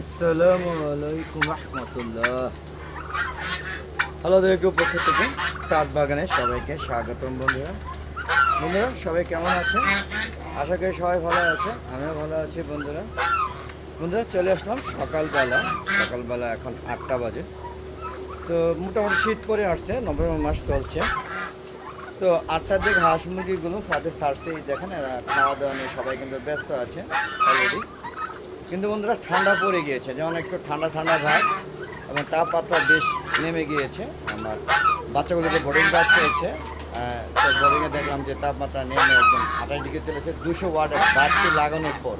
আসসালামু আলাইকুম রহমতুল্লাহ। হ্যালো দেখো পক্ষ থেকে সাত বাগানে সবাইকে স্বাগতম বন্ধুরা। বন্ধুরা, সবাই কেমন আছে আশা করি সবাই ভালো আছে, আমিও ভালো আছি বন্ধুরা। বন্ধুরা, চলে আসলাম সকালবেলা সকালবেলা এখন আটটা বাজে। তো মোটামুটি শীত পরে আসছে, নভেম্বর মাস চলছে। তো আটটার দিকে হাঁস মুরগিগুলো সাথে সারছে দেখেন খাওয়া দাওয়া নিয়ে সবাই কিন্তু ব্যস্ত আছে অলরেডি কিন্তু বন্ধুরা, ঠান্ডা পড়ে গিয়েছে। যেমন একটু ঠান্ডা ঠান্ডা ভাব এবং তাপমাত্রা বেশ নেমে গিয়েছে। আমার বাচ্চাগুলোকে বোর্ডিং কাজ চলছে। তো বোর্ডিংয়ে দেখলাম যে তাপমাত্রা নেমে একদম আঠাশ ডিগ্রি চলেছে। দুশো ওয়াটের বাড়তি লাগানোর পর।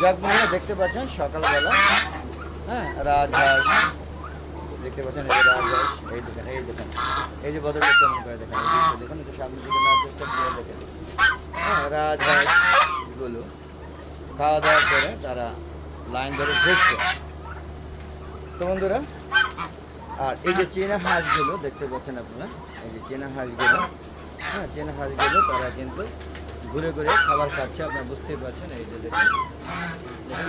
যাক বন্ধুরা, দেখতে পাচ্ছেন সকালবেলা। হ্যাঁ রাজহাঁস। দেখতে পাচ্ছেন এই রাজহাঁস। এই দেখেন এই দেখেন। এই যে বদলটা কেমন করে দেখেন? দেখুন সামনে দিকে না চেষ্টা করে দেখেন। হ্যাঁ রাজহাঁস। গুলো খাওয়া দাওয়া করে তারা লাইন ধরে ঘুরছে। তো বন্ধুরা, আর এই যে চীনা হাঁসগুলো দেখতে পাচ্ছেন আপনারা, এই যে চীনা হাঁসগুলো হ্যাঁ চীনা হাঁসগুলো তারা কিন্তু ঘুরে ঘুরে খাবার খাচ্ছে, আপনারা বুঝতেই পারছেন, এই যে দেখুন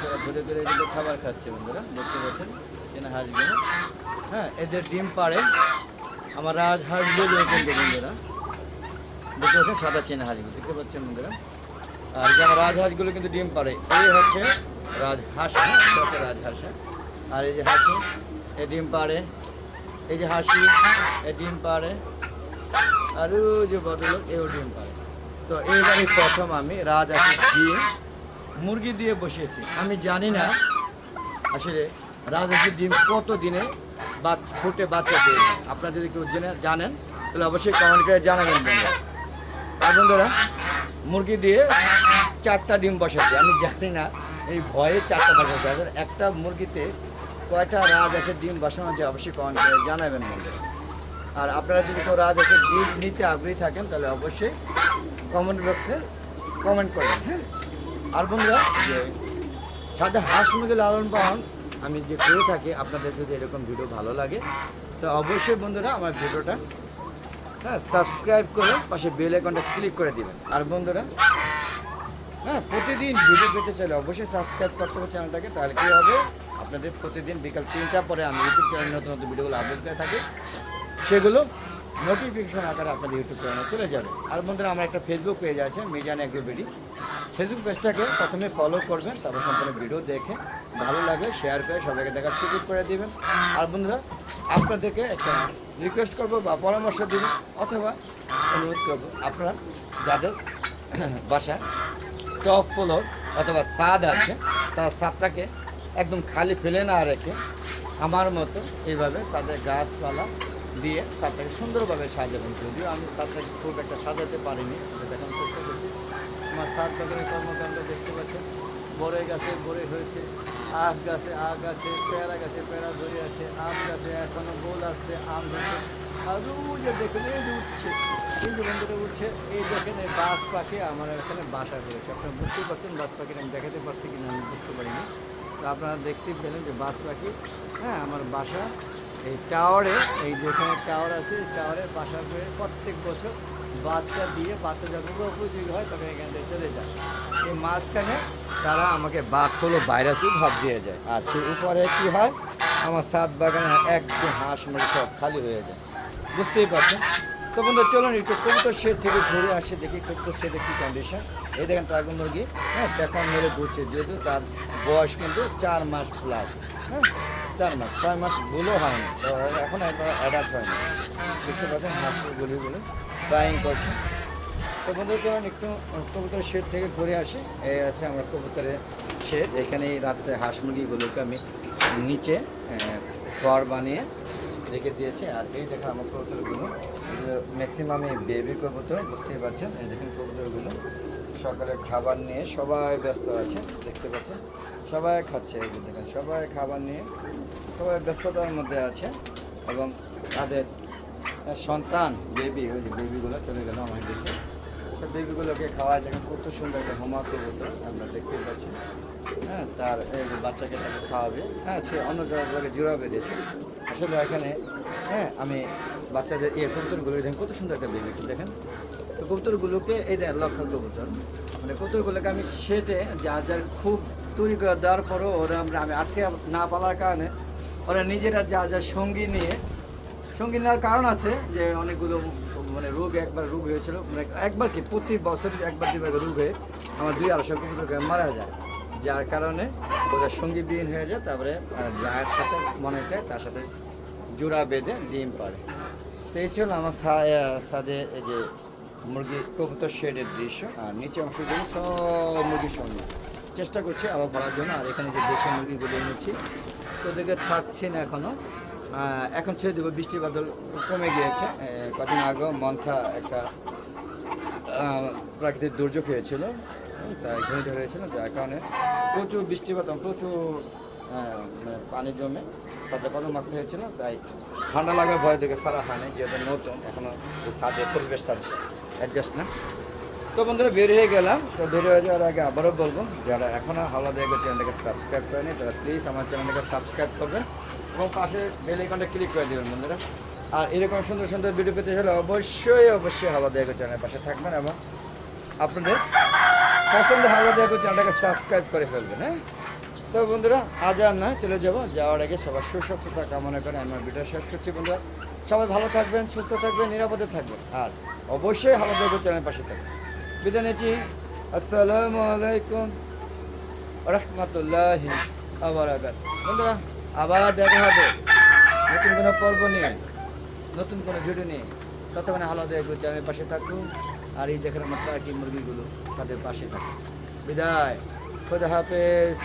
তারা ঘুরে ঘুরে এদিকে খাবার খাচ্ছে বন্ধুরা, দেখতে পাচ্ছেন চীনা হাঁসগুলো। হ্যাঁ এদের ডিম পাড়ে, আমার রাজ হাঁসগুলো কিন্তু বন্ধুরা, দেখতে পাচ্ছেন সাদা চীনা হাঁসগুলো, দেখতে পাচ্ছেন বন্ধুরা? আর যেমন রাজহাঁসগুলো কিন্তু ডিম পাড়ে এই হচ্ছে রাজহাঁস হ্যাঁ, হচ্ছে রাজহাঁস হ্যাঁ। আর এই যে হাসি এ ডিম পাড়ে এই যে হাসি এ ডিম পাড়ে আর যে বদল এও ডিম পাড়ে। তো এইবারই প্রথম আমি রাজহাঁসের ডিম মুরগি দিয়ে বসিয়েছি। আমি জানি না আসলে রাজহাঁসের ডিম কত দিনে বাচ ফুটে বাচ্চা দিয়ে আপনারা যদি কেউ জেনে জানেন তাহলে অবশ্যই কমেন্ট করে জানাবেন বন্ধুরা মুরগি দিয়ে চারটা ডিম বসাচ্ছে আমি জানি না, এই ভয়ে চারটা বসাচ্ছে আর একটা মুরগিতে কয়টা রাজহাঁসের ডিম বসানো যায় অবশ্যই করে জানাবেন বন্ধুরা আর আপনারা যদি কেউ রাজহাঁসের ডিম নিতে আগ্রহী থাকেন, তাহলে অবশ্যই কমেন্ট বক্সে কমেন্ট করবেন হ্যাঁ? আর বন্ধুরা, যে সাদা হাঁস মুরগি লালন পালন আমি যে করে থাকি, আপনাদের যদি এরকম ভিডিও ভালো লাগে, তো অবশ্যই বন্ধুরা আমার ভিডিওটা হ্যাঁ সাবস্ক্রাইব করে পাশে বেল আইকনটা ক্লিক করে দিবেন। আর বন্ধুরা হ্যাঁ প্রতিদিন ভিডিও পেতে চাইলে অবশ্যই সাবস্ক্রাইব করতে হবে চ্যানেলটাকে তাহলে কী হবে? আপনাদের প্রতিদিন বিকাল তিনটা পরে আমি ইউটিউব চ্যানেলে নতুন নতুন ভিডিওগুলো আপলোড করে থাকি। সেগুলো নোটিফিকেশন আকারে আপনাদের ইউটিউব চ্যানেলে চলে যাবে। আর বন্ধুরা, আমার একটা ফেসবুক পেজ আছে, মিজান এগ্রোবেডি ফেসবুক পেজটাকে প্রথমে ফলো করবেন, তারপর সম্পূর্ণ ভিডিও দেখে ভালো লাগে শেয়ার করে সবাইকে দেখার সুযোগ করে দেবেন। আর বন্ধুরা, আপনাদেরকে একটা রিকোয়েস্ট করব বা পরামর্শ দিবেন অথবা অনুরোধ করব আপনারা যাদের বাসায় টপ ফ্লোর অথবা ছাদ আছে তার ছাদটাকে একদম খালি ফেলে না রেখে আমার মতো এইভাবে ছাদের গাছপালা দিয়ে ছাদটাকে সুন্দরভাবে সাজাবেন। যদিও আমি ছাদটাকে খুব একটা সাজাতে পারিনি দেখানোর চেষ্টা করছি। আমার ছাদ বাগানের কর্মকাণ্ড দেখতে পাচ্ছেন। বড়ই গাছে বড়ই হয়েছে। আখ গাছে আখ গাছে পেয়ারা গাছে পেয়ারা ধরে আছে, আম গাছে এখনও গোল আসছে, আম ধরছে। আর যে দেখুন উঠছে। বন্ধুটা উঠছে এই দেখেন, এই বাস পাখি আমার এখানে বাসা করেছে আপনারা বুঝতেই পারছেন বাস পাখিটা আমি দেখাতে পারছি কিনা আমি বুঝতে পারিনি। তো আপনারা দেখতেই পেলেন যে বাস পাখি হ্যাঁ আমার বাসা এই টাওয়ারে, এই যেখানে টাওয়ার আছে, এই টাওয়ারে বাসা করে প্রত্যেক বছর বাচ্চা দিয়ে, বাচ্চা যখন উপযোগী হয়, তখন এখান থেকে চলে যায়। এই মাঝখানে তারা আমাকে বাঘ হলো ভাইরাসও ভাব দিয়ে যায়। আর সে উপরে কী হয়? আমার সাত বাগানে একদম হাঁস মুড়ি সব খালি হয়ে যায়। বুঝতেই পারছেন? তো চলুন একটু কবুতর শেড থেকে ঘুরে আসে, দেখি কবুতর শেডের কী কন্ডিশন এই দেখেন ড্রাগন মুরগি হ্যাঁ পেখন মেরে ঘুরছে যেহেতু তার বয়স কিন্তু চার মাস প্লাস হ্যাঁ চার মাস, ছয় মাস ভুলও হয়নি। তো এখন একবার অ্যাডাপ্ট হয়নি। দেখতে পাচ্ছেন হাঁসের গুলিগুলো ফ্লাইং করছে। তো বন্ধু চলুন একটু কবুতরের শেড থেকে ঘুরে আসি। এই আছে আমার কবুতরের শেড। এখানে এই রাত্রে হাঁস মুরগিগুলোকে আমি নিচে ঘর বানিয়ে রেখে দিয়েছে, আর এই দেখেন আমার কবুতরগুলো। ম্যাক্সিমামে বেবি কবুতর, বুঝতেই পারছেন? এই দেখেন কবুতরগুলো। সকালে খাবার নিয়ে সবাই ব্যস্ত আছে, দেখতে পাচ্ছেন? সবাই খাচ্ছে, এই দেখেন, সবাই খাবার নিয়ে সবাই ব্যস্ততার মধ্যে আছে, এবং তাদের সন্তান বেবি ওই যে বেবিগুলো চলে গেল আমার দেখে তো বেবিগুলোকে খাওয়ায় দেখেন কত সুন্দর একটা হোমা কবুতর আপনারা দেখতেই পাচ্ছি। হ্যাঁ তার বাচ্চাকে তাকে খাওয়াবে। হ্যাঁ সে অন্য জায়গাগুলোকে জোড়া বেঁধেছে আসলে এখানে হ্যাঁ আমি বাচ্চাদের এই কবুতরগুলো দেখেন কত সুন্দর একটা বেবি দেখেন। তো কবুতরগুলোকে, এই দেখ লক্ষ্য কবুতর। মানে কবুতরগুলোকে আমি সেটে যা যার খুব তৈরি করে দেওয়ার পরও ওরা আমরা, আমি আটকে না পালার কারণে ওরা নিজেরা যা যা সঙ্গী নিয়ে, সঙ্গী নেওয়ার কারণ আছে যে অনেকগুলো মানে রোগ একবার রোগ হয়েছিল মানে একবার কি, প্রতি বছর একবার দুবার রোগ হয়ে, আমার দুই আড়াইশো কবুতরকে মারা যায়। যার কারণে ওদের সঙ্গী বিহীন হয়ে যায়, তারপরে যার সাথে মনে চায়, তার সাথে জোড়া বেঁধে ডিম পারে তো এই ছিল আমার সাদে এই যে মুরগি কবুতর শেডের দৃশ্য, আর নিচে অংশ অংশগুলো সব মুরগির সঙ্গে। চেষ্টা করছি আবার ভরার জন্য, আর এখানে যে দেশি মুরগিগুলো এনেছি, তো ওদেরকে ছাড়ছি না এখনও এখন ছেড়ে দেবো বৃষ্টি বাদল কমে গিয়েছে। কদিন আগেও মন্থা একটা প্রাকৃতিক দুর্যোগ হয়েছিল, তাই ঘূর্ণিঝড় হয়েছিল, যার কারণে প্রচুর বৃষ্টিপাত প্রচুর মানে পানি জমে সাথে কত মারতে হয়েছিল, তাই ঠান্ডা লাগার ভয় থেকে সারা হয়নি, যেহেতু নতুন এখনও সাথে পরিবেশ তার অ্যাডজাস্ট না। তো বন্ধুরা, বের হয়ে গেলাম, তো বের হয়ে যাওয়ার আগে আবারও বলব, যারা এখনও হাওলা দেখবে চ্যানেলটাকে সাবস্ক্রাইব করেনি, তারা প্লিজ আমার চ্যানেলটাকে সাবস্ক্রাইব করবেন। এবং পাশে বেল আইকনটা ক্লিক করে দেবেন বন্ধুরা। আর এরকম সুন্দর সুন্দর ভিডিও পেতে হলে অবশ্যই অবশ্যই হাওয়া দেখবে চ্যানেলের পাশে থাকবেন এবং আপনাদের পছন্দ হাওয়া দেখবে চ্যানেলটাকে সাবস্ক্রাইব করে ফেলবেন হ্যাঁ? তো বন্ধুরা, আজ আর নয় চলে যাব। যাওয়ার আগে সবার সুস্বাস্থ্যতা কামনা করে আমি আমার ভিডিও শেষ করছি বন্ধুরা। সবাই ভালো থাকবেন, সুস্থ থাকবেন, নিরাপদে থাকবেন। আর অবশ্যই হাওয়া দেখবে চ্যানেলের পাশে থাকবেন। বিদায় নিচ্ছি। আসসালামু আলাইকুম। রহমতুল্লাহি আবার বন্ধুরা আবার দেখা হবে। নতুন কোনো পর্ব নিয়ে, নতুন কোনো ভিডিও নিয়ে। ততক্ষণে হাওলা দেখবে চ্যানেলের পাশে থাকুন আর এই দেখেন আমার কি মুরগিগুলো, তাদের পাশে থাকুন বিদায়। খোদা হাফেজ।